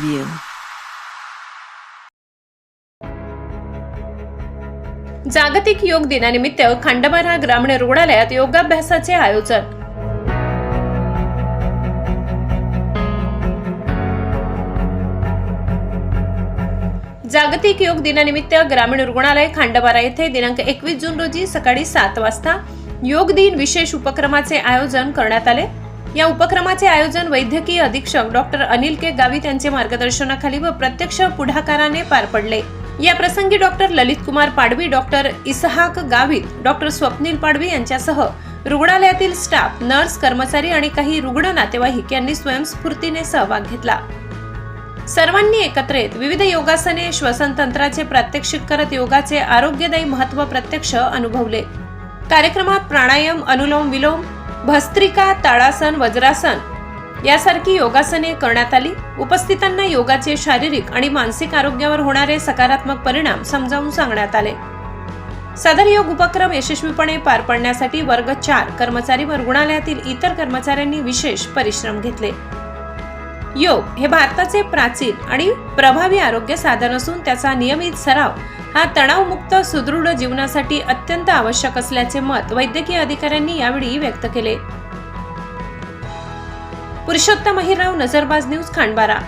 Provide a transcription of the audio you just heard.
Review. जागतिक योग दिनानिमित्त खांडबारा ग्रामीण रुग्णालयात योगाभ्यासाचे आयोजन जागतिक योग दिनानिमित्त ग्रामीण रुग्णालय खांडबारा येथे दिनांक एकवीस जून रोजी सकाळी सात वाजता योग दिन विशेष उपक्रमाचे आयोजन करण्यात आले या उपक्रमाचे आयोजन वैद्यकीय अधीक्षक डॉक्टर अनिल के गावित यांच्या मार्गदर्शनाखाली व प्रत्यक्ष पुढाकाराने पार पडले. या प्रसंगी doctor Lalit Kumar Padvi doctor Ishaq Gavit doctor Swapnil Padvi यांच्यासह रुग्णालयातील स्टाफ नर्स कर्मचारी आणि काही रुग्ण नातेवाईक यांनी स्वयंस्फूर्तीने सहभाग घेतला. सर्वांनी एकत्र येत विविध योगासने श्वसन तंत्राचे प्रात्यक्षिक करत योगाचे आरोग्यदायी महत्त्व प्रत्यक्ष अनुभवले. कार्यक्रमात प्राणायाम अनुलोम विलोम भस्त्रिका ताडासन वज्रासन यासारखी योगासने करण्यात आली. उपस्थितांना योगाचे शारीरिक आणि मानसिक आरोग्यावर होणारे सकारात्मक परिणाम समजावून सांगण्यात आले. सदर योग उपक्रम यशस्वीपणे पार पडण्यासाठी वर्ग चार कर्मचारी व रुग्णालयातील इतर कर्मचाऱ्यांनी विशेष परिश्रम घेतले. योग हे भारताचे प्राचीन आणि प्रभावी आरोग्य साधन असून त्याचा नियमित सराव हा तणावमुक्त सुदृढ जीवनासाठी अत्यंत आवश्यक असल्याचे मत वैद्यकीय अधिकाऱ्यांनी यावेळी व्यक्त केले. पुरुषोत्तम अहिरराव नजरबाज न्यूज खांडबारा.